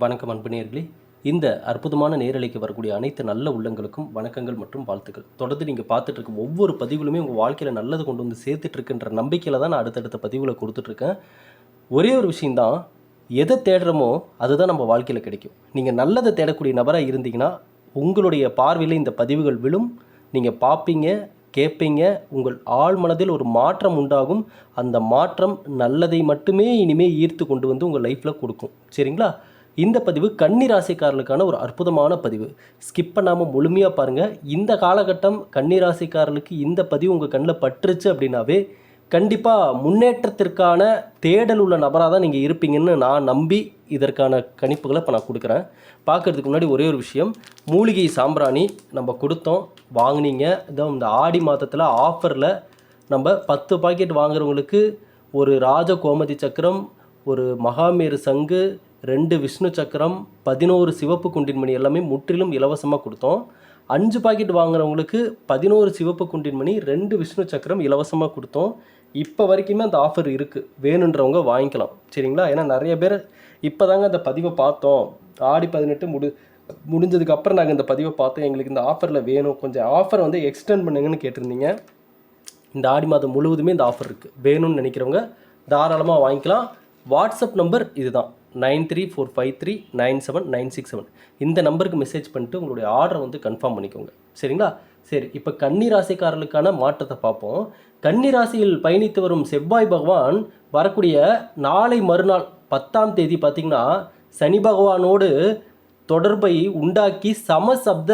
வணக்கம் அன்புநேயர்களே இந்த அற்புதமான நேரலைக்கு வரக்கூடிய அனைத்து நல்ல உள்ளங்களுக்கும் வணக்கங்கள் மற்றும் வாழ்த்துக்கள். தொடர்ந்து நீங்கள் பார்த்துட்டு இருக்க ஒவ்வொரு பதிவுகளுமே உங்கள் வாழ்க்கையில் நல்லது கொண்டு வந்து சேர்த்துட்டு இருக்குன்ற நம்பிக்கையில் தான் நான் அடுத்தடுத்த பதிவுகளை கொடுத்துட்ருக்கேன். ஒரே ஒரு விஷயந்தான் எதை தேடுறோமோ அதுதான் நம்ம வாழ்க்கையில் கிடைக்கும். நீங்கள் நல்லதை தேடக்கூடிய நபராக இருந்தீங்கன்னா உங்களுடைய பார்வையில் இந்த பதிவுகள் விழும். நீங்கள் பார்ப்பீங்க கேட்பீங்க உங்கள் ஆள் மனதில் ஒரு மாற்றம் உண்டாகும். அந்த மாற்றம் நல்லதை மட்டுமே இனிமேல் ஈர்த்து கொண்டு வந்து உங்கள் லைஃப்பில் கொடுக்கும். சரிங்களா? இந்த பதிவு கன்னி ராசிக்காரர்களுக்கான ஒரு அற்புதமான பதிவு. ஸ்கிப் பண்ணாமல் முழுமையாக பாருங்கள் இந்த காலகட்டம் கன்னி ராசிக்காரர்களுக்கு இந்த பதிவு உங்கள் கண்ணில் பட்டுருச்சு அப்படின்னாவே கண்டிப்பாக முன்னேற்றத்திற்கான தேடல் உள்ள நபராக தான் நீங்கள் இருப்பீங்கன்னு நான் நம்பி இதற்கான கணிப்புகளை இப்போ நான் கொடுக்குறேன். பார்க்கறதுக்கு முன்னாடி ஒரே ஒரு விஷயம். மூலிகை சாம்பிராணி நம்ம கொடுத்தோம். வாங்குனீங்க. இதான் இந்த ஆடி மாதத்தில் ஆஃபரில் நம்ம பத்து பாக்கெட் வாங்குறவங்களுக்கு ஒரு ராஜ கோமதி சக்கரம் ஒரு மகாமேரு சங்கு ரெண்டு விஷ்ணு சக்கரம் பதினோரு சிவப்பு குண்டின்மணி எல்லாமே முற்றிலும் இலவசமாக கொடுத்தோம். அஞ்சு பாக்கெட் வாங்குறவங்களுக்கு பதினோரு சிவப்பு குண்டின்மணி ரெண்டு விஷ்ணு சக்கரம் இலவசமாக கொடுத்தோம். இப்போ வரைக்குமே அந்த ஆஃபர் இருக்குது வேணுன்றவங்க வாங்கிக்கலாம். சரிங்களா? ஏன்னா நிறைய பேர் இப்போ தாங்க அந்த பதிவை பார்த்தோம். ஆடி பதினெட்டு முடி முடிஞ்சதுக்கப்புறம் நாங்கள் இந்த பதிவை பார்த்தோம். எங்களுக்கு இந்த ஆஃபரில் வேணும். கொஞ்சம் ஆஃபர் வந்து எக்ஸ்டெண்ட் பண்ணுங்கன்னு கேட்டிருந்தீங்க. இந்த ஆடி மாதம் முழுவதுமே இந்த ஆஃபர் இருக்குது வேணும்னு நினைக்கிறவங்க தாராளமாக வாங்கிக்கலாம். வாட்ஸ்அப் நம்பர் இதுதான். Nine three four five three nine seven nine six seven. இந்த நம்பருக்கு மெசேஜ் பண்ணிட்டு உங்களுடைய ஆர்டரை வந்து கன்ஃபார்ம் பண்ணிக்கோங்க. சரிங்களா? சரி இப்போ கன்னி ராசிக்காரர்களுக்கான மாற்றத்தை பார்ப்போம். கன்னி ராசியில் பயணித்து வரும் செவ்வாய் பகவான் வரக்கூடிய நாளை மறுநாள் பத்தாம் தேதி பார்த்திங்கன்னா சனி பகவானோடு தொடர்பை உண்டாக்கி சமசப்த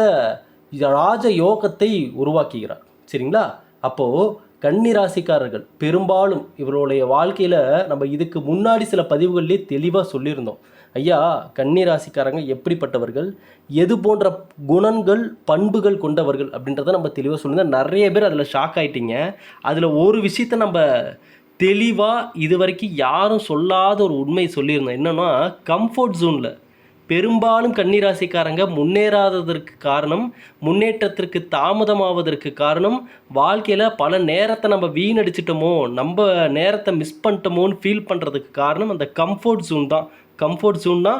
ராஜ யோகத்தை உருவாக்குகிறார். சரிங்களா? அப்போது கன்னிராசிக்காரர்கள் பெரும்பாலும் இவருடைய வாழ்க்கையில் நம்ம இதுக்கு முன்னாடி சில பதிவுகள்லேயே தெளிவாக சொல்லியிருந்தோம். ஐயா கன்னிராசிக்காரங்க எப்படிப்பட்டவர்கள்? எது போன்ற குணங்கள் பண்புகள் கொண்டவர்கள் அப்படின்றத நம்ம தெளிவாக சொல்லியிருந்தோம் நிறைய பேர் அதில் ஷாக் ஆகிட்டீங்க அதில் ஒரு விஷயத்த நம்ம தெளிவாக இது வரைக்கும் யாரும் சொல்லாத ஒரு உண்மையை சொல்லியிருந்தோம். என்னென்னா கம்ஃபர்ட் ஜோனில் பெரும்பாலும் கன்னிராசிக்காரங்க முன்னேறாததற்கு காரணம் முன்னேற்றத்திற்கு தாமதமாவதற்கு காரணம் வாழ்க்கையில் பல நேரத்தை நம்ம வீணடிச்சிட்டோமோ நம்ம நேரத்தை மிஸ் பண்ணிட்டோமோன்னு ஃபீல் பண்ணுறதுக்கு காரணம் அந்த கம்ஃபர்ட் ஜோன் தான். கம்ஃபர்ட் ஜோன்னா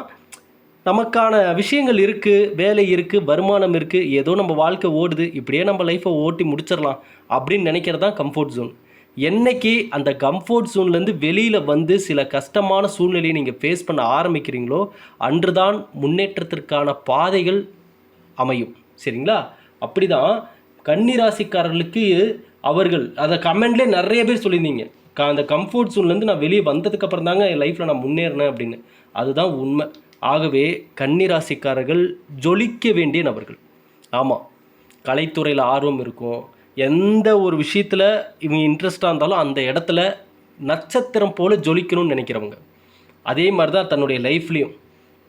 நமக்கான விஷயங்கள் இருக்குது வேலை இருக்குது வருமானம் இருக்குது ஏதோ நம்ம வாழ்க்கை ஓடுது இப்படியே நம்ம லைஃப்பை ஓட்டி முடிச்சிடலாம் அப்படின்னு நினைக்கிறது தான் கம்ஃபர்ட் ஜோன் என்றைக்கு அந்த கம்ஃபோர்ட் ஜோன்லேருந்து வெளியில் வந்து சில கஷ்டமான சூழ்நிலையை நீங்கள் ஃபேஸ் பண்ண ஆரம்பிக்கிறீங்களோ அன்று தான் முன்னேற்றத்திற்கான பாதைகள் அமையும். சரிங்களா? அப்படி தான் கன்னிராசிக்காரர்களுக்கு அவர்கள் அதை கமெண்ட்லேயே நிறைய பேர் சொல்லியிருந்தீங்க. க அந்த கம்ஃபோர்ட் ஜோன்லேருந்து நான் வெளியே வந்ததுக்கப்புறம் தாங்க என் லைஃப்பில் நான் முன்னேறினேன் அப்படின்னு. அதுதான் உண்மை. ஆகவே கன்னிராசிக்காரர்கள் ஜொலிக்க வேண்டிய நபர்கள். ஆமாம் கலைத்துறையில் ஆர்வம் இருக்கும். எந்த ஒரு விஷயத்தில் இவங்க இன்ட்ரெஸ்டாக இருந்தாலும் அந்த இடத்துல நட்சத்திரம் போல் ஜொலிக்கணும்னு நினைக்கிறவங்க. அதே மாதிரி தான் தன்னுடைய லைஃப்லேயும்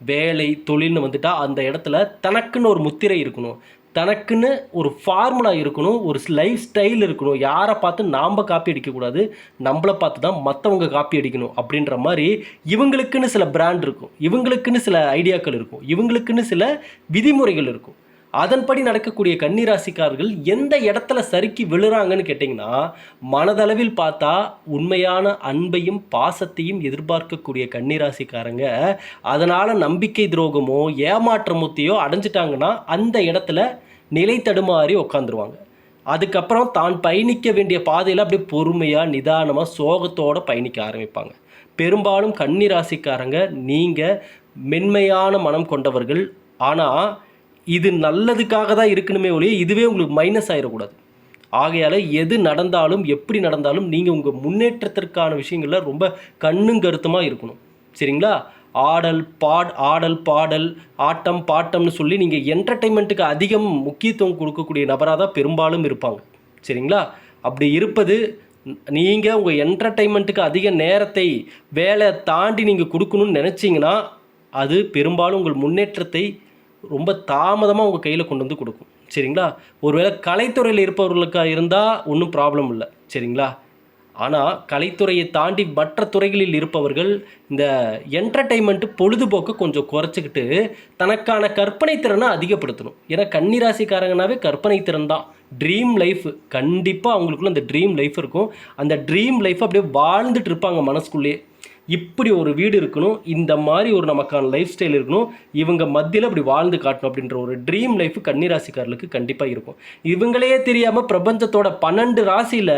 வேலை தொழில்னு வந்துட்டால் அந்த இடத்துல தனக்குன்னு ஒரு முத்திரை இருக்கணும். தனக்குன்னு ஒரு ஃபார்முலா இருக்கணும். ஒரு லைஃப் ஸ்டைல் இருக்கணும். யாரை பார்த்து நாம் காப்பி அடிக்கக்கூடாது நம்மளை பார்த்து தான் மற்றவங்க காப்பி அடிக்கணும் அப்படின்ற மாதிரி இவங்களுக்குன்னு சில பிராண்ட் இருக்கும். இவங்களுக்குன்னு சில ஐடியாக்கள் இருக்கும். இவங்களுக்குன்னு சில விதிமுறைகள் இருக்கும். அதன்படி நடக்கக்கூடிய கன்னிராசிக்காரர்கள் எந்த இடத்துல சறுக்கி விழுறாங்கன்னு கேட்டிங்கன்னா மனதளவில் பார்த்தா உண்மையான அன்பையும் பாசத்தையும் எதிர்பார்க்கக்கூடிய கன்னிராசிக்காரங்க அதனால் நம்பிக்கை துரோகமோ ஏமாற்றமுத்தையோ அடைஞ்சிட்டாங்கன்னா அந்த இடத்துல நிலை தடுமாறி உக்காந்துருவாங்க. அதுக்கப்புறம் தான் பயணிக்க வேண்டிய பாதையில் அப்படியே பொறுமையாக நிதானமாக சோகத்தோடு பயணிக்க ஆரம்பிப்பாங்க. பெரும்பாலும் கன்னிராசிக்காரங்க நீங்கள் மென்மையான மனம் கொண்டவர்கள். ஆனால் இது நல்லதுக்காக தான் இருக்கணுமே ஒழிய இதுவே உங்களுக்கு மைனஸ் ஆகிடக்கூடாது ஆகையால் எது நடந்தாலும் எப்படி நடந்தாலும் நீங்கள் உங்கள் முன்னேற்றத்திற்கான விஷயங்களில் ரொம்ப கண்ணும் கருத்துமாக இருக்கணும். சரிங்களா? ஆடல் பாட் ஆடல் பாடல் ஆட்டம் பாட்டம்னு சொல்லி நீங்கள் என்டர்டைன்மெண்ட்டுக்கு அதிகம் முக்கியத்துவம் கொடுக்கக்கூடிய நபராக தான் பெரும்பாலும் இருப்பாங்க. சரிங்களா? அப்படி இருப்பது நீங்கள் உங்கள் என்டர்டைன்மெண்ட்டுக்கு அதிக நேரத்தை வேலை தாண்டி நீங்கள் கொடுக்கணும்னு நினச்சிங்கன்னா அது பெரும்பாலும் உங்கள் முன்னேற்றத்தை ரொம்ப தாமதமாக உங்கள் கையில் கொண்டு வந்து கொடுக்கும். சரிங்களா? ஒருவேளை கலைத்துறையில் இருப்பவர்களுக்காக இருந்தால் ஒன்றும் ப்ராப்ளம் இல்லை. சரிங்களா? ஆனால் கலைத்துறையை தாண்டி மற்ற துறைகளில் இருப்பவர்கள் இந்த என்டர்டெயின்மெண்ட்டு பொழுதுபோக்கு கொஞ்சம் குறைச்சிக்கிட்டு தனக்கான கற்பனை திறனை அதிகப்படுத்தணும். ஏன்னா கன்னிராசிக்காரங்கனாவே கற்பனை திறன் தான். ட்ரீம் லைஃப் கண்டிப்பாக அவங்களுக்குள்ள அந்த ட்ரீம் லைஃப் இருக்கும். அந்த ட்ரீம் லைஃப் அப்படியே வாழ்ந்துட்டு இருப்பாங்க மனசுக்குள்ளேயே. இப்படி ஒரு வீடு இருக்கணும் இந்த மாதிரி ஒரு நமக்கான லைஃப் ஸ்டைல் இருக்கணும் இவங்க மத்தியில் இப்படி வாழ்ந்து காட்டணும் அப்படின்ற ஒரு ட்ரீம் லைஃப் கன்னிராசிக்காரர்களுக்கு கண்டிப்பாக இருக்கும். இவங்களே தெரியாமல் பிரபஞ்சத்தோட பன்னெண்டு ராசியில்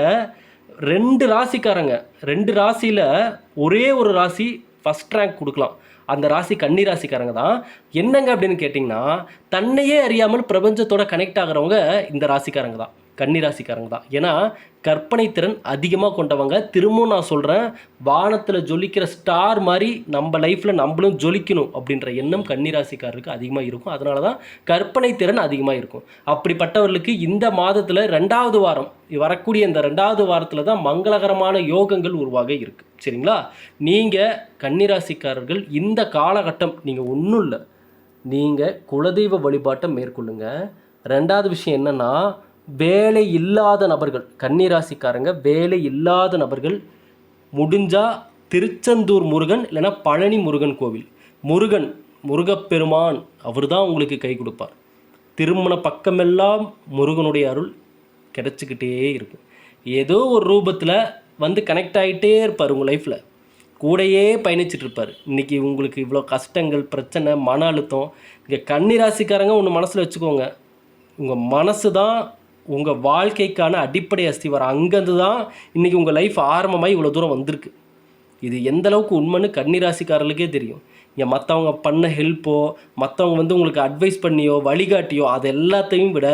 ரெண்டு ராசிக்காரங்க ரெண்டு ராசியில் ஒரே ஒரு ராசி ஃபஸ்ட் ரேங்க் கொடுக்கலாம். அந்த ராசி கன்னி ராசிக்காரங்க தான். என்னங்க அப்படின்னு கேட்டிங்கன்னா தன்னையே அறியாமல் பிரபஞ்சத்தோட கனெக்ட் ஆகிறவங்க இந்த ராசிக்காரங்க தான். கன்னிராசிக்காரங்க தான். ஏன்னா கற்பனை திறன் அதிகமாக கொண்டவங்க. திரும்பவும் நான் சொல்கிறேன் வானத்தில் ஜொலிக்கிற ஸ்டார் மாதிரி நம்ம லைஃப்பில் நம்மளும் ஜொலிக்கணும் அப்படின்ற எண்ணம் கன்னிராசிக்காரருக்கு அதிகமாக இருக்கும். அதனால தான் கற்பனை திறன் அதிகமாக இருக்கும். அப்படிப்பட்டவர்களுக்கு இந்த மாதத்தில் ரெண்டாவது வாரம் வரக்கூடிய இந்த ரெண்டாவது வாரத்தில் தான் மங்களகரமான யோகங்கள் உருவாக இருக்குது சரிங்களா? நீங்கள் கன்னிராசிக்காரர்கள் இந்த காலகட்டம் நீங்கள் ஒன்றும் இல்லை. நீங்கள் குலதெய்வ வழிபாட்டை மேற்கொள்ளுங்கள் ரெண்டாவது விஷயம் என்னென்னா வேலை இல்லாத நபர்கள் கன்னிராசிக்காரங்க வேலை இல்லாத நபர்கள் முடிஞ்சால் திருச்செந்தூர் முருகன் இல்லைன்னா பழனி முருகன் கோவில். முருகன் முருகப்பெருமான் அவர் தான் உங்களுக்கு கை கொடுப்பார். திருமண பக்கமெல்லாம் முருகனுடைய அருள் கிடச்சிக்கிட்டே இருக்கும். ஏதோ ஒரு ரூபத்தில் வந்து கனெக்ட் ஆகிட்டே இருப்பார் உங்கள் லைஃப்பில் கூடையே பயணிச்சுட்டு இருப்பார். இன்றைக்கி உங்களுக்கு இவ்வளோ கஷ்டங்கள் பிரச்சனை மன அழுத்தம் இங்கே கன்னி ராசிக்காரங்க ஒன்று மனசில் வச்சுக்கோங்க. உங்கள் மனசு தான் உங்கள் வாழ்க்கைக்கான அடிப்படை அஸ்திவாரம் அங்கேருந்து தான் இன்றைக்கி உங்கள் லைஃப் ஆரம்பமாக இவ்வளோ தூரம் வந்திருக்கு. இது எந்த அளவுக்கு உண்மைன்னு கன்னிராசிக்காரர்களுக்கே தெரியும். இங்கே மற்றவங்க பண்ண ஹெல்ப்போ மற்றவங்க வந்து உங்களுக்கு அட்வைஸ் பண்ணியோ வழிகாட்டியோ அது எல்லாத்தையும் விட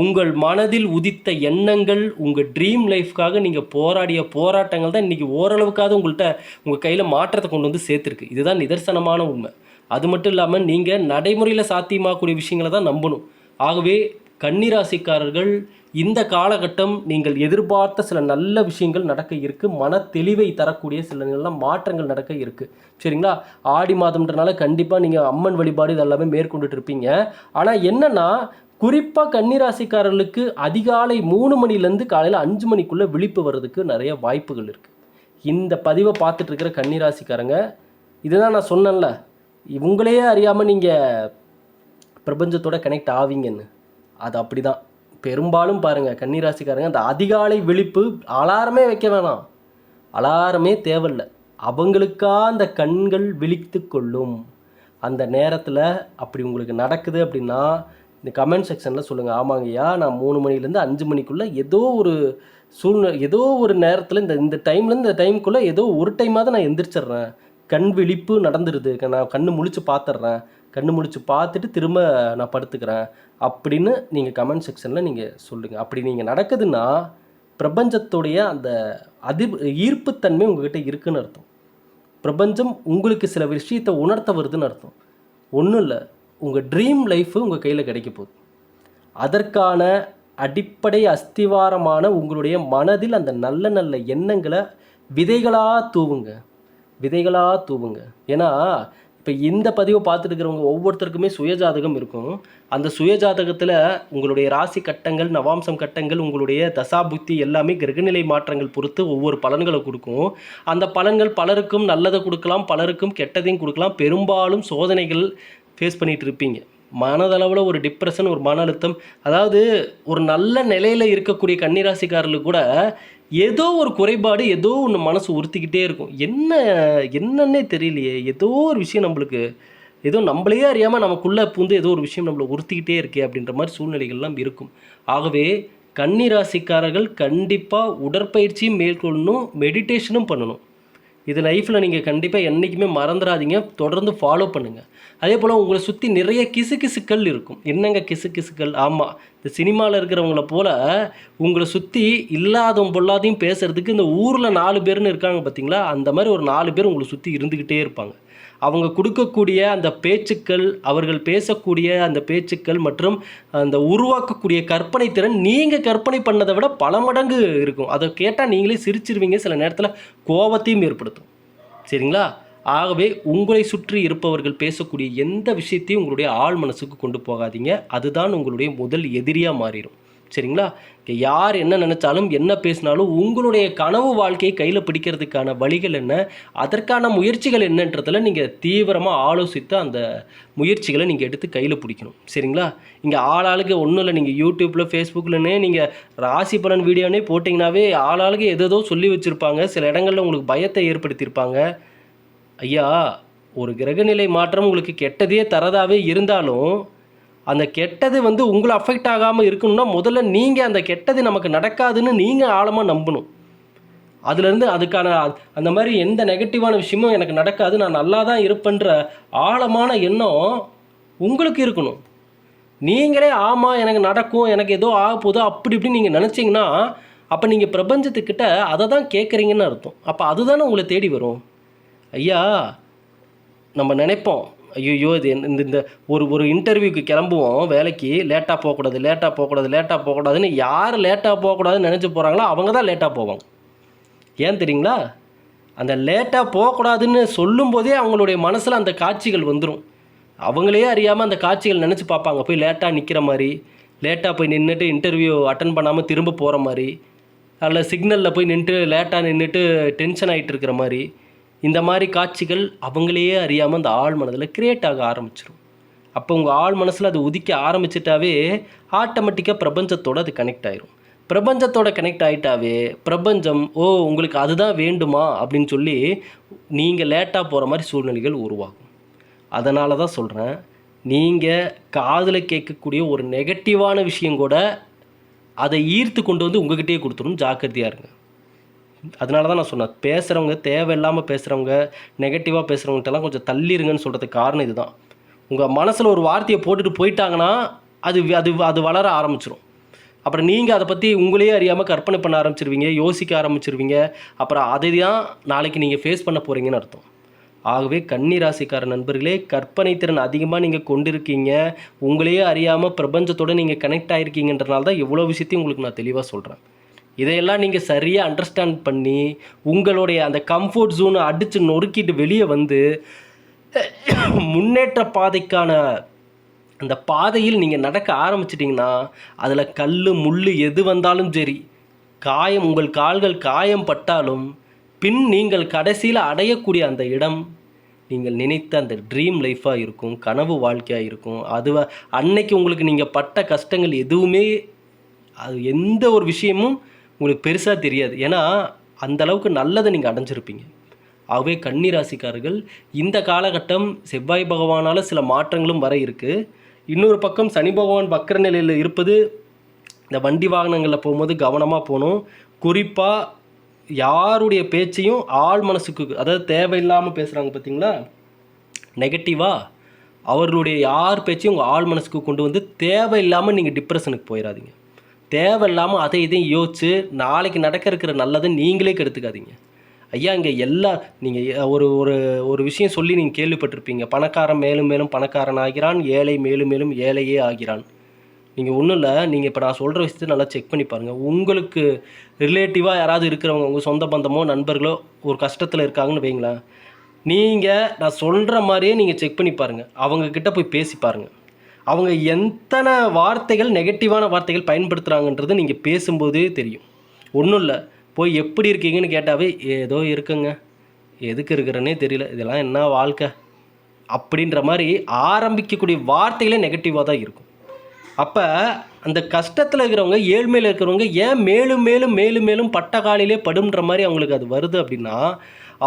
உங்கள் மனதில் உதித்த எண்ணங்கள் உங்கள் ட்ரீம் லைஃப்காக நீங்கள் போராடிய போராட்டங்கள் தான் இன்றைக்கி ஓரளவுக்காவது உங்கள்கிட்ட உங்கள் கையில் மாற்றத்தை கொண்டு வந்து சேர்த்துருக்கு. இதுதான் நிதர்சனமான உண்மை. அது மட்டும் இல்லாமல் நீங்கள் நடைமுறையில் சாத்தியமாகக்கூடிய விஷயங்களை தான் நம்பணும். ஆகவே கன்னிராசிக்காரர்கள் இந்த காலகட்டம் நீங்கள் எதிர்பார்த்த சில நல்ல விஷயங்கள் நடக்க இருக்கு. மன தெளிவை தரக்கூடிய சில நல்ல மாற்றங்கள் நடக்க இருக்குது சரிங்களா? ஆடி மாதம்ன்றனால கண்டிப்பாக நீங்கள் அம்மன் வழிபாடு இதெல்லாமே மேற்கொண்டுட்டு இருப்பீங்க. ஆனால் என்னென்னா குறிப்பாக கன்னிராசிக்காரர்களுக்கு அதிகாலை மூணு மணிலேருந்து காலையில் அஞ்சு மணிக்குள்ளே விழிப்பு வர்றதுக்கு நிறைய வாய்ப்புகள் இருக்குது இந்த பதிவை பார்த்துட்டு இருக்கிற கன்னிராசிக்காரங்க இதுதான் நான் சொன்னேன்ல இவங்களையே அறியாமல் நீங்கள் பிரபஞ்சத்தோட கனெக்ட் ஆவீங்கன்னு. அது அப்படி தான் பெரும்பாலும் பாருங்கள் கன்னிராசிக்காரங்க அந்த அதிகாலை விழிப்பு அலாரமே வைக்க வேணாம். அலாரமே தேவையில்லை. அவங்களுக்கா அந்த கண்கள் விழித்து கொள்ளும். அந்த நேரத்தில் அப்படி உங்களுக்கு நடக்குது அப்படின்னா இந்த கமெண்ட் செக்ஷனில் சொல்லுங்கள் ஆமாங்கய்யா நான் மூணு மணிலேருந்து அஞ்சு மணிக்குள்ளே ஏதோ ஒரு சூழ்நிலை ஏதோ ஒரு நேரத்தில் இந்த இந்த டைம்லேருந்து இந்த டைமுக்குள்ளே ஏதோ ஒரு டைமாவது நான் எந்திரிச்சிடுறேன். கண் விழிப்பு நடந்துருது. நான் கண்ணு முழிச்சு பார்த்துட்றேன் கண்ணு முடிச்சு பார்த்துட்டு திரும்ப நான் படுத்துக்கிறேன் அப்படின்னு நீங்கள் கமெண்ட் செக்ஷனில் நீங்கள் சொல்லுங்கள் அப்படி நீங்கள் நடக்குதுன்னா பிரபஞ்சத்துடைய அந்த அதி ஈர்ப்புத்தன்மை உங்ககிட்ட இருக்குன்னு அர்த்தம். பிரபஞ்சம் உங்களுக்கு சில விஷயத்தை உணர்த்த வருதுன்னு அர்த்தம். ஒன்றும் இல்லை உங்கள் ட்ரீம் லைஃபு உங்கள் கையில் கிடைக்க போகுது. அதற்கான அடிப்படை அஸ்திவாரமான உங்களுடைய மனதில் அந்த நல்ல நல்ல எண்ணங்களை விதைகளாக தூவுங்க. விதைகளாக தூவுங்க. ஏன்னா இப்போ இந்த பதிவை பார்த்துட்டு இருக்கிறவங்க ஒவ்வொருத்தருக்குமே சுயஜாதகம் இருக்கும். அந்த சுயஜாதகத்தில் உங்களுடைய ராசி கட்டங்கள் நவாம்சம் கட்டங்கள் உங்களுடைய தசாபுத்தி எல்லாமே கிரகநிலை மாற்றங்கள் பொறுத்து ஒவ்வொரு பலன்களை கொடுக்கும். அந்த பலன்கள் பலருக்கும் நல்லதை கொடுக்கலாம் பலருக்கும் கெட்டதையும் கொடுக்கலாம். பெரும்பாலும் சோதனைகள் ஃபேஸ் பண்ணிகிட்டு இருப்பீங்க. மனதளவில் ஒரு டிப்ரெஷன் ஒரு மன அழுத்தம். அதாவது ஒரு நல்ல நிலையில் இருக்கக்கூடிய கன்னிராசிக்காரர்களுக்கு கூட ஏதோ ஒரு குறைபாடு ஏதோ ஒன்று மனசு உறுத்திக்கிட்டே இருக்கும். என்ன என்னன்னே தெரியலையே. ஏதோ ஒரு விஷயம் நம்மளுக்கு ஏதோ நம்மளையே அறியாமல் நமக்குள்ளே பூந்து ஏதோ ஒரு விஷயம் நம்மளை உறுத்திக்கிட்டே இருக்கே அப்படின்ற மாதிரி சூழ்நிலைகள்லாம் இருக்கும். ஆகவே கன்னிராசிக்காரர்கள் கண்டிப்பாக உடற்பயிற்சியும் மேற்கொள்ளணும் மெடிடேஷனும் பண்ணணும். இது லைஃப்பில் நீங்கள் கண்டிப்பாக என்றைக்குமே மறந்துடாதீங்க தொடர்ந்து ஃபாலோ பண்ணுங்கள் அதே போல் உங்களை சுற்றி நிறைய கிசு கிசுக்கள் இருக்கும். என்னங்க கிசு கிசுக்கள்? ஆமாம் இந்த சினிமாவில் இருக்கிறவங்கள போல் உங்களை சுற்றி இல்லாதவன் பொல்லாதையும் பேசுகிறதுக்கு இந்த ஊரில் நாலு பேர்னு இருக்காங்க பார்த்தீங்களா அந்த மாதிரி ஒரு நாலு பேர் உங்களை சுற்றி இருந்துக்கிட்டே இருப்பாங்க. அவங்க கொடுக்கக்கூடிய அந்த பேச்சுக்கள் அவர்கள் பேசக்கூடிய அந்த பேச்சுக்கள் மற்றும் அந்த உருவாக்கக்கூடிய கற்பனை திறன் நீங்கள் கற்பனை பண்ணதை விட பல மடங்கு இருக்கும். அதை கேட்டால் நீங்களே சிரிச்சிருவீங்க. சில நேரத்தில் கோபத்தையும் ஏற்படுத்தும். சரிங்களா? ஆகவே உங்களை சுற்றி இருப்பவர்கள் பேசக்கூடிய எந்த விஷயத்தையும் உங்களுடைய ஆழ் மனசுக்கு கொண்டு போகாதீங்க. அதுதான் உங்களுடைய முதல் எதிரியாக மாறிடும். சரிங்களா? யார் என்ன நினச்சாலும் என்ன பேசினாலும் உங்களுடைய கனவு வாழ்க்கையை கையில் பிடிக்கிறதுக்கான வழிகள் என்ன? அதற்கான முயற்சிகள் என்னன்றதில் நீங்கள் தீவிரமாக ஆலோசித்து அந்த முயற்சிகளை நீங்கள் எடுத்து கையில் பிடிக்கணும். சரிங்களா? இங்கே ஆளாளுக்கு ஒன்றும் இல்லை. நீங்கள் யூடியூப்பில் ஃபேஸ்புக்கில்னே நீங்கள் ராசி பலன் வீடியோனே போட்டிங்கனாவே ஆளாளுக்கு எதோ சொல்லி வச்சுருப்பாங்க. சில இடங்களில் உங்களுக்கு பயத்தை ஏற்படுத்தியிருப்பாங்க. ஐயா ஒரு கிரகநிலை மாற்றம் உங்களுக்கு கெட்டதே தரதாவே இருந்தாலும் அந்த கெட்டது வந்து உங்களை அஃபெக்ட் ஆகாமல் இருக்கணும்னா முதல்ல நீங்கள் அந்த கெட்டது நமக்கு நடக்காதுன்னு நீங்கள் ஆழமாக நம்பணும். அதுலேருந்து அதுக்கான அந்த மாதிரி எந்த நெகட்டிவான விஷயமும் எனக்கு நடக்காது நான் நல்லா தான் இருப்பேன்ற ஆழமான எண்ணம் உங்களுக்கு இருக்கணும். நீங்களே ஆமாம் எனக்கு நடக்கும் எனக்கு ஏதோ ஆக போதோ அப்படி இப்படி நீங்கள் நினச்சிங்கன்னா அப்போ நீங்கள் பிரபஞ்சத்துக்கிட்ட அதை தான் கேட்குறீங்கன்னு அர்த்தம். அப்போ அதுதானே உங்களை தேடி வரும். ஐயா நம்ம நினைப்போம் ஐயோ இது இந்த இந்த ஒரு ஒரு இன்டர்வியூக்கு கிளம்புவோம் வேலைக்கு லேட்டாக போகக்கூடாது லேட்டாக போகக்கூடாது லேட்டாக போகக்கூடாதுன்னு யார் லேட்டாக போகக்கூடாதுன்னு நினச்சி போகிறாங்களோ அவங்க தான் லேட்டாக போவாங்க. ஏன் தெரியுங்களா? அந்த லேட்டாக போகக்கூடாதுன்னு சொல்லும்போதே அவங்களுடைய மனசில் அந்த காட்சிகள் வந்துடும் அவங்களே அறியாமல் அந்த காட்சிகள் நினச்சி பார்ப்பாங்க. போய் லேட்டாக நிற்கிற மாதிரி லேட்டாக போய் நின்றுட்டு இன்டர்வியூ அட்டன் பண்ணாமல் திரும்ப போகிற மாதிரி அதில் சிக்னலில் போய் நின்றுட்டு லேட்டாக நின்றுட்டு டென்ஷன் ஆகிட்டு இருக்கிற மாதிரி இந்த மாதிரி காட்சிகள் அவங்களையே அறியாமல் அந்த ஆழ் மனதில் கிரியேட் ஆக ஆரம்பிச்சிடும் அப்போ உங்கள் ஆழ் மனசில் அது உதிக்க ஆரம்பிச்சிட்டாவே ஆட்டோமேட்டிக்காக பிரபஞ்சத்தோட அது கனெக்ட் ஆயிரும். பிரபஞ்சத்தோட கனெக்ட் ஆகிட்டாவே பிரபஞ்சம் ஓ உங்களுக்கு அதுதான் வேண்டுமா? அப்படின்னு சொல்லி நீங்கள் லேட்டாக போகிற மாதிரி சூழ்நிலைகள் உருவாகும். அதனால தான் சொல்கிறேன் நீங்கள் காதில் கேட்கக்கூடிய ஒரு நெகட்டிவான விஷயம் கூட அதை ஈர்த்து கொண்டு வந்து உங்ககிட்டயே கொடுத்துரும். ஜாக்கிரதையாக இருங்க. அதனால தான் நான் சொன்னேன் பேசுகிறவங்க தேவையில்லாமல் பேசுகிறவங்க நெகட்டிவாக பேசுகிறவங்ககிட்டலாம் கொஞ்சம் தள்ளிருங்கன்னு சொல்கிறதுக்கு காரணம் இதுதான். உங்கள் மனசில் ஒரு வார்த்தையை போட்டுட்டு போயிட்டாங்கன்னா அது அது அது வளர ஆரம்பிச்சிடும் அப்புறம் நீங்கள் அதை பற்றி உங்களையே அறியாமல் கற்பனை பண்ண ஆரம்பிச்சிருவீங்க யோசிக்க ஆரம்பிச்சிருவீங்க. அப்புறம் அதை தான் நாளைக்கு நீங்கள் ஃபேஸ் பண்ண போகிறீங்கன்னு அர்த்தம். ஆகவே கன்னி ராசிக்கார நண்பர்களே கற்பனை திறன் அதிகமாக நீங்கள் கொண்டிருக்கீங்க. உங்களையே அறியாமல் பிரபஞ்சத்தோட நீங்கள் கனெக்ட் ஆகிருக்கீங்கன்றனால தான் எவ்வளோ விஷயத்தையும் உங்களுக்கு நான் தெளிவாக சொல்கிறேன் இதையெல்லாம் நீங்கள் சரியாக அண்டர்ஸ்டாண்ட் பண்ணி உங்களுடைய அந்த கம்ஃபர்ட் ஜோனை அடித்து நொறுக்கிட்டு வெளியே வந்து முன்னேற்ற பாதைக்கான அந்த பாதையில் நீங்கள் நடக்க ஆரம்பிச்சிட்டிங்கன்னா அதில் கல் முள் எது வந்தாலும் சரி காயம் உங்கள் கால்கள் காயம் பட்டாலும் பின் நீங்கள் கடைசியில் அடையக்கூடிய அந்த இடம் நீங்கள் நினைத்த அந்த ட்ரீம் லைஃப்பாக இருக்கும் கனவு வாழ்க்கையாக இருக்கும். அது அன்னைக்கு உங்களுக்கு நீங்கள் பட்ட கஷ்டங்கள் எதுவுமே அது எந்த ஒரு விஷயமும் உங்களுக்கு பெருசாக தெரியாது. ஏன்னா அந்த அளவுக்கு நல்லதை நீங்கள் அடைஞ்சிருப்பீங்க. ஆகவே கன்னி ராசிக்காரர்கள் இந்த காலகட்டம் செவ்வாய் பகவானால் சில மாற்றங்களும் வர இருக்குது இன்னொரு பக்கம் சனி பகவான் வக்கர நிலையில் இருப்பது இந்த வண்டி வாகனங்களில் போகும்போது கவனமாக போகணும். குறிப்பாக யாருடைய பேச்சையும் ஆள் மனசுக்கு அதாவது தேவையில்லாமல் பேசுகிறாங்க பார்த்தீங்களா நெகட்டிவாக அவர்களுடைய யார் பேச்சையும் உங்கள் ஆள் மனசுக்கு கொண்டு வந்து தேவையில்லாமல் நீங்கள் டிப்ரெஷனுக்கு போயிடாதீங்க தேவையில்லாமல் அதை இதையும் யோசிச்சு நாளைக்கு நடக்க இருக்கிற நல்லதை நீங்களே கெடுத்துக்காதீங்க. ஐயா இங்கே எல்லா நீங்கள் ஒரு ஒரு ஒரு விஷயம் சொல்லி நீங்கள் கேள்விப்பட்டிருப்பீங்க. பணக்காரன் மேலும் மேலும் பணக்காரன் ஆகிறான் ஏழை மேலும் மேலும் ஏழையே ஆகிறான். நீங்கள் ஒன்றும் இல்லை நீங்கள் இப்போ நான் சொல்கிற விஷயத்தை நல்லா செக் பண்ணி பாருங்கள் உங்களுக்கு ரிலேட்டிவாக யாராவது இருக்கிறவங்க உங்கள் சொந்த பந்தமோ நண்பர்களோ ஒரு கஷ்டத்தில் இருக்காங்கன்னு வைங்களேன். நீங்கள் நான் சொல்கிற மாதிரியே நீங்கள் செக் பண்ணி பாருங்கள் அவங்கக்கிட்ட போய் பேசி பாருங்கள் அவங்க எத்தனை வார்த்தைகள் நெகட்டிவான வார்த்தைகள் பயன்படுத்துகிறாங்கன்றது நீங்கள் பேசும்போதே தெரியும். ஒன்றும் இல்லை. போய் எப்படி இருக்கீங்கன்னு கேட்டாவே ஏதோ இருக்குங்க. எதுக்கு இருக்கிறேன்னே தெரியல. இதெல்லாம் என்ன வாழ்க்கை? அப்படின்ற மாதிரி ஆரம்பிக்கக்கூடிய வார்த்தைகளே நெகட்டிவாக தான் இருக்கும். அப்போ அந்த கஷ்டத்தில் இருக்கிறவங்க ஏழ்மையில் இருக்கிறவங்க ஏன் மேலும் மேலும் மேலும் மேலும் பட்ட காலையிலே படும்ன்ற மாதிரி அவங்களுக்கு அது வருது அப்படின்னா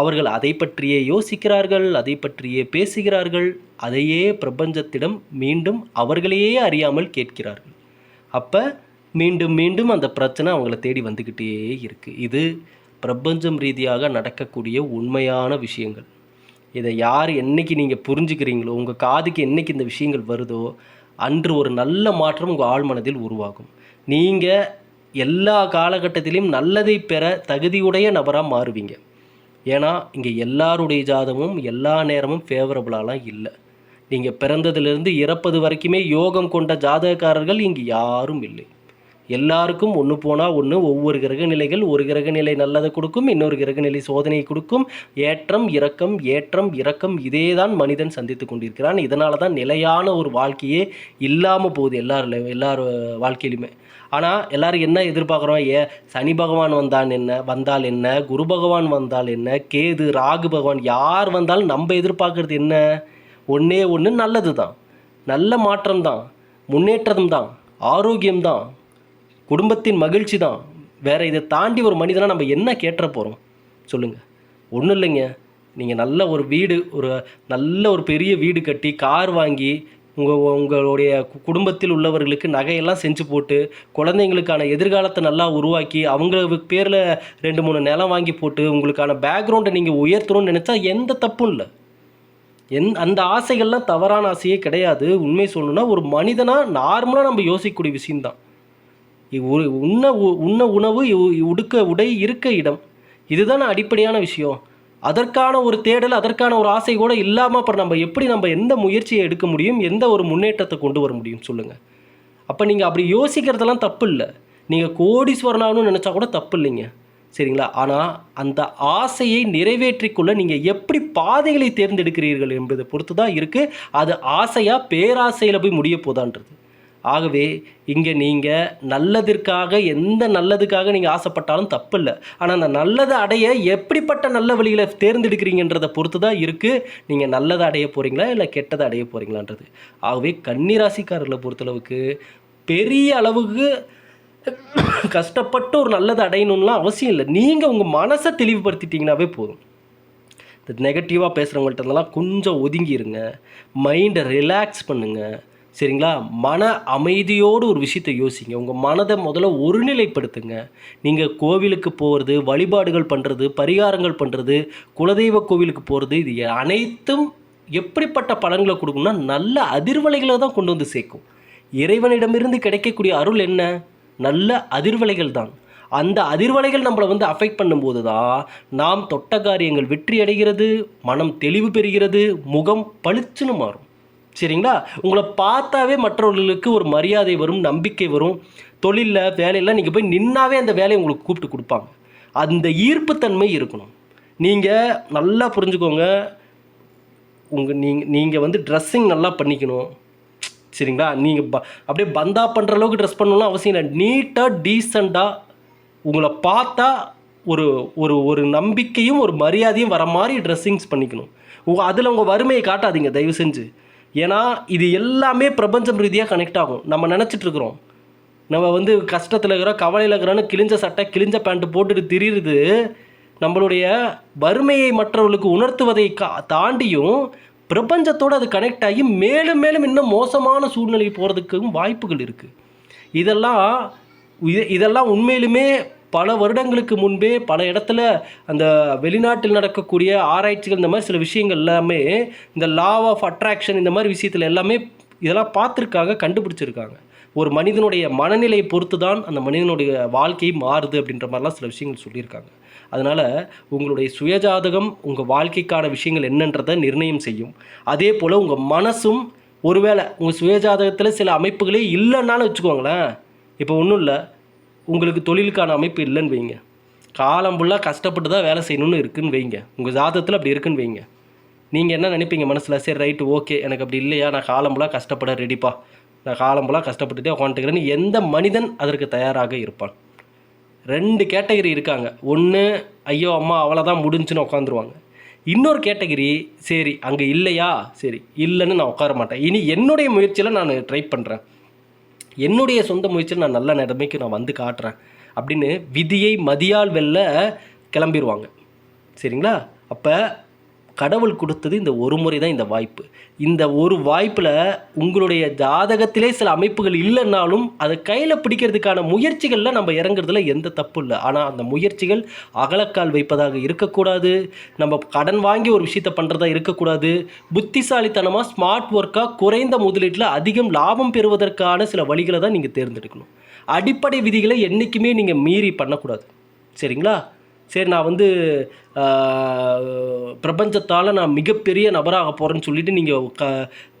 அவர்கள் அதை பற்றியே யோசிக்கிறார்கள் அதை பற்றியே பேசுகிறார்கள். அதையே பிரபஞ்சத்திடம் மீண்டும் அவர்களையே அறியாமல் கேட்கிறார்கள். அப்போ மீண்டும் மீண்டும் அந்த பிரச்சனை அவங்கள தேடி வந்துக்கிட்டே இருக்குது இது பிரபஞ்சம் ரீதியாக நடக்கக்கூடிய உண்மையான விஷயங்கள். இதை யார் என்னைக்கு நீங்கள் புரிஞ்சுக்கிறீங்களோ உங்கள் காதுக்கு என்னைக்கு இந்த விஷயங்கள் வருதோ அன்று ஒரு நல்ல மாற்றம் உங்கள் ஆழ்மனதில் உருவாகும். நீங்கள் எல்லா காலகட்டத்திலையும் நல்லதை பெற தகுதியுடைய நபராக மாறுவீங்க. ஏன்னா இங்கே எல்லாருடைய ஜாதகமும் எல்லா நேரமும் ஃபேவரபுளாலாம் இல்லை. நீங்கள் பிறந்ததிலிருந்து இறப்பது வரைக்குமே யோகம் கொண்ட ஜாதகக்காரர்கள் இங்கே யாரும் இல்லை. எல்லாருக்கும் ஒன்று போனால் ஒன்று ஒவ்வொரு கிரக நிலைகள் ஒரு கிரக நிலை நல்லதை கொடுக்கும் இன்னொரு கிரக நிலை சோதனையை கொடுக்கும். ஏற்றம் இறக்கம் ஏற்றம் இறக்கம் இதே தான் மனிதன் சந்தித்து கொண்டிருக்கிறான். இதனால தான் நிலையான ஒரு வாழ்க்கையே இல்லாமல் போகுது எல்லார் எல்லார் வாழ்க்கையிலுமே. ஆனால் எல்லாரும் என்ன எதிர்பார்க்குறோம்? ஏ சனி பகவான் வந்தான் என்ன? வந்தால் என்ன? குரு பகவான் வந்தால் என்ன? கேது ராகு பகவான் யார் வந்தாலும் நம்ம எதிர்பார்க்குறது என்ன? ஒன்றே ஒன்று நல்லது தான் நல்ல மாற்றம் தான் முன்னேற்றம் தான் ஆரோக்கியம் தான் குடும்பத்தின் மகிழ்ச்சி தான் வேற இதை தாண்டி ஒரு மனிதனாக நம்ம என்ன கேட்டுற போகிறோம் சொல்லுங்கள் ஒன்றும் இல்லைங்க. நீங்கள் நல்ல ஒரு வீடு ஒரு நல்ல ஒரு பெரிய வீடு கட்டி கார் வாங்கி உங்கள் உங்களுடைய கு- குடும்பத்தில் உள்ளவர்களுக்கு நகையெல்லாம் செஞ்சு போட்டு குழந்தைங்களுக்கான எதிர்காலத்தை நல்லா உருவாக்கி அவங்களுக்கு பேரில் ரெண்டு மூணு நிலம் வாங்கி போட்டு உங்களுக்கான பேக்ரவுண்டை நீங்கள் உயர்த்தணும்னு நினச்சா எந்த தப்பும் இல்லை. என் அந்த ஆசைகள்லாம் தவறான ஆசையே கிடையாது. உண்மை சொல்லணும்னா ஒரு மனிதனாக நார்மலாக நம்ம யோசிக்கக்கூடிய விஷயந்தான் உண்ண உ- உண்ண உணவு உடுக்க உடை இருக்க இடம். இதுதானே அடிப்படையான விஷயம். அதற்கான ஒரு தேடல் அதற்கான ஒரு ஆசை கூட இல்லாமல் அப்புறம் நம்ம எப்படி நம்ம எந்த முயற்சியை எடுக்க முடியும் எந்த ஒரு முன்னேற்றத்தை கொண்டு வர முடியும் சொல்லுங்கள் அப்போ நீங்கள் அப்படி யோசிக்கிறதெல்லாம் தப்பு இல்லை நீங்கள் கோடீஸ்வரனாகணும்னு நினச்சா கூட தப்பு இல்லைங்க சரிங்களா? ஆனால் அந்த ஆசையை நிறைவேற்றிக்கொள்ள நீங்கள் எப்படி பாதைகளை தேர்ந்தெடுக்கிறீர்கள் என்பதை பொறுத்து தான் இருக்குது அது ஆசையாக பேராசையில் போய் முடிய போதான்றது. ஆகவே இங்கே நீங்கள் நல்லதற்காக எந்த நல்லதுக்காக நீங்கள் ஆசைப்பட்டாலும் தப்பு இல்லை ஆனால் அந்த நல்லதை அடைய எப்படிப்பட்ட நல்ல வழிகளை தேர்ந்தெடுக்கிறீங்கன்றதை பொறுத்து தான் இருக்குது நீங்கள் நல்லதை அடைய போகிறீங்களா இல்லை கெட்டதை அடைய போகிறீங்களான்றது ஆகவே கன்னிராசிக்காரர்களை பொறுத்தளவுக்கு பெரிய அளவுக்கு கஷ்டப்பட்டு ஒரு நல்லதை அடையணும்லாம் அவசியம் இல்லை. நீங்கள் உங்கள் மனசை தெளிவுபடுத்திட்டீங்கன்னாவே போதும். இந்த நெகட்டிவாக பேசுகிறவங்கள்ட்டலாம் கொஞ்சம் ஒதுங்கிருங்க. மைண்டை ரிலாக்ஸ் பண்ணுங்கள் சரிங்களா? மன அமைதியோடு ஒரு விஷயத்தை யோசிங்க. உங்கள் மனதை முதல்ல ஒருநிலைப்படுத்துங்க. நீங்கள் கோவிலுக்கு போகிறது வழிபாடுகள் பண்ணுறது பரிகாரங்கள் பண்ணுறது குலதெய்வ கோவிலுக்கு போகிறது இது அனைத்தும் எப்படிப்பட்ட பலன்களை கொடுக்கும்னா நல்ல அதிர்வலைகளை தான் கொண்டு வந்து சேர்க்கும். இறைவனிடமிருந்து கிடைக்கக்கூடிய அருள் என்ன? நல்ல அதிர்வலைகள் தான். அந்த அதிர்வலைகள் நம்மளை வந்து அஃபெக்ட் பண்ணும்போது தான் நாம் தொட்ட காரியங்கள் வெற்றி அடைகிறது மனம் தெளிவு பெறுகிறது முகம் பளிச்சுன்னு மாறும். சரிங்களா? உங்களை பார்த்தாவே மற்றவர்களுக்கு ஒரு மரியாதை வரும் நம்பிக்கை வரும். தொழிலில் வேலையில் நீங்கள் போய் நின்னாவே அந்த வேலையை உங்களுக்கு கூப்பிட்டு கொடுப்பாங்க. அந்த ஈர்ப்புத்தன்மை இருக்கணும். நீங்கள் நல்லா புரிஞ்சுக்கோங்க. உங்கள் நீங்கள் நீங்கள் வந்து ட்ரெஸ்ஸிங் நல்லா பண்ணிக்கணும். சரிங்களா? நீங்கள் ப அப்படியே பந்தா பண்ணுற அளவுக்கு ட்ரெஸ் பண்ணணும்லாம் அவசியம் இல்லை. நீட்டாக டீசெண்டாக உங்களை பார்த்தா ஒரு ஒரு ஒரு நம்பிக்கையும் ஒரு மரியாதையும் வர மாதிரி ட்ரெஸ்ஸிங்ஸ் பண்ணிக்கணும். உங்கள் அதில் உங்கள் வறுமையை காட்டாதீங்க தயவு செஞ்சு. ஏன்னா இது எல்லாமே பிரபஞ்சம் ரீதியாக கனெக்ட் ஆகும். நம்ம நினச்சிட்டு இருக்கிறோம். நம்ம வந்து கஷ்டத்தில் இருக்கிறோம் கவலையில் இருக்கிறோன்னு கிழிஞ்ச சட்டை கிழிஞ்ச பேண்ட்டு போட்டுட்டு திரியுது நம்மளுடைய வறுமையை மற்றவர்களுக்கு உணர்த்துவதை கா தாண்டியும் பிரபஞ்சத்தோடு அது கனெக்ட் ஆகி மேலும் மேலும் இன்னும் மோசமான சூழ்நிலை போகிறதுக்கும் வாய்ப்புகள் இருக்குது இதெல்லாம் இதெல்லாம் உண்மையிலுமே பல வருடங்களுக்கு முன்பே பல இடத்துல அந்த வெளிநாட்டில் நடக்கக்கூடிய ஆராய்ச்சிகள் இந்த மாதிரி சில விஷயங்கள் எல்லாமே இந்த லா ஆஃப் அட்ராக்ஷன் இந்த மாதிரி விஷயத்தில் எல்லாமே இதெல்லாம் பார்த்துருக்காங்க கண்டுபிடிச்சிருக்காங்க. ஒரு மனிதனுடைய மனநிலையை பொறுத்து தான் அந்த மனிதனுடைய வாழ்க்கை மாறுது அப்படின்ற மாதிரிலாம் சில விஷயங்கள் சொல்லியிருக்காங்க. அதனால் உங்களுடைய சுயஜாதகம் உங்கள் வாழ்க்கைக்கான விஷயங்கள் என்னன்றதை நிர்ணயம் செய்யும். அதே போல் உங்கள் மனசும் ஒருவேளை உங்கள் சுயஜாதகத்தில் சில அமைப்புகளே இல்லைன்னாலும் வச்சுக்கோங்களேன். இப்போ ஒன்றும் இல்லை. உங்களுக்கு தொழிலுக்கான அமைப்பு இல்லைன்னு வைங்க. காலம் ஃபுல்லாக கஷ்டப்பட்டு தான் வேலை செய்யணும்னு இருக்குன்னு வைங்க. உங்கள் ஜாதகத்தில் அப்படி இருக்குன்னு வைங்க. நீங்கள் என்ன நினைப்பீங்க மனசில்? சரி ரைட்டு ஓகே எனக்கு அப்படி இல்லையா? நான் காலம் ஃபுல்லாக கஷ்டப்பட ரெடிப்பா நான் காலம் ஃபுல்லாக கஷ்டப்பட்டுட்டே உட்காந்துக்கிறேன்னு எந்த மனிதன் அதற்கு தயாராக இருப்பான்? ரெண்டு கேட்டகரி இருக்காங்க. ஒன்று ஐயோ அம்மா அவ்வளோதான் முடிஞ்சுன்னு உட்காந்துருவாங்க இன்னொரு கேட்டகிரி சரி அங்கே இல்லையா? சரி இல்லைன்னு நான் உட்கார மாட்டேன். இனி என்னுடைய முயற்சியில் நான் ட்ரை பண்ணுறேன் என்னுடைய சொந்த முயற்சியில் நான் நல்ல நிலைமைக்கு நான் வந்து காட்டுறேன் அப்படின்னு விதியை மதியால் வெல்ல கிளம்பிடுவாங்க சரிங்களா? அப்போ கடவுள் கொடுத்தது இந்த ஒரு முறை தான் இந்த வாய்ப்பு. இந்த ஒரு வாய்ப்பில் உங்களுடைய ஜாதகத்திலே சில அமைப்புகள் இல்லைன்னாலும் அதை கையில் பிடிக்கிறதுக்கான முயற்சிகளில் நம்ம இறங்குறதுல எந்த தப்பு இல்லை. ஆனால் அந்த முயற்சிகள் அகலக்கால் வைப்பதாக இருக்கக்கூடாது. நம்ம கடன் வாங்கி ஒரு விஷயத்தை பண்ணுறதா இருக்கக்கூடாது. புத்திசாலித்தனமாக ஸ்மார்ட் ஒர்க்காக குறைந்த முதலீட்டில் அதிகம் லாபம் பெறுவதற்கான சில வழிகளை தான் நீங்கள் தேர்ந்தெடுக்கணும். அடிப்படை விதிகளை என்றைக்குமே நீங்கள் மீறி பண்ணக்கூடாது. சரிங்களா? சரி நான் வந்து பிரபஞ்சத்தால் நான் மிகப்பெரிய நபராக போகிறேன்னு சொல்லிட்டு நீங்கள் க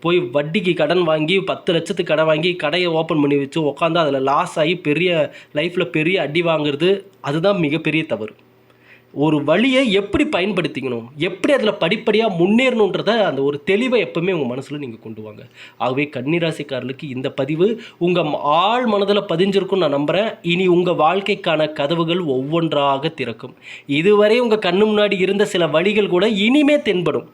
போய் வட்டிக்கு கடன் வாங்கி பத்து லட்சத்துக்கு கடன் வாங்கி கடையை ஓப்பன் பண்ணி வச்சு உட்காந்து அதில் லாஸ் ஆகி பெரிய லைஃப்பில் பெரிய அடி வாங்குறது அதுதான் மிகப்பெரிய தவறு. ஒரு வழியை எப்படி பயன்படுத்திக்கணும்? எப்படி அதில் படிப்படியாக முன்னேறணுன்றத அந்த ஒரு தெளிவை எப்பவுமே உங்கள் மனசில் நீங்கள் கொண்டு வாங்க. ஆகவே கன்னிராசிக்காரர்களுக்கு இந்த பதிவு உங்கள் ஆழ் மனதில் பதிஞ்சிருக்கும்னு நான் நம்புகிறேன் இனி உங்கள் வாழ்க்கைக்கான கதவுகள் ஒவ்வொன்றாக திறக்கும். இதுவரை உங்கள் கண்ணு முன்னாடி இருந்த சில வழிகள் கூட இனிமே தென்படும்.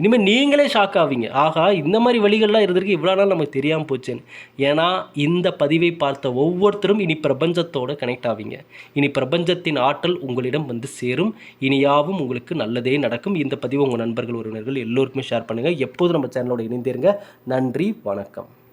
இனிமேல் நீங்களே ஷாக் ஆவீங்க. ஆகா இந்த மாதிரி வழிகள்லாம் இருந்திருக்கு இவ்வளோ நாள் நமக்கு தெரியாமல் போச்சுன்னு. ஏன்னா இந்த பதிவை பார்த்த ஒவ்வொருத்தரும் இனி பிரபஞ்சத்தோட கனெக்ட் ஆவீங்க. இனி பிரபஞ்சத்தின் ஆற்றல் உங்களிடம் வந்து சேரும். இனியாவும் உங்களுக்கு நல்லதே நடக்கும். இந்த பதிவு உங்கள் நண்பர்கள் உறவினர்கள் எல்லோருக்குமே ஷேர் பண்ணுங்கள் எப்போதும் நம்ம சேனலோட இணைந்திருங்க. நன்றி வணக்கம்.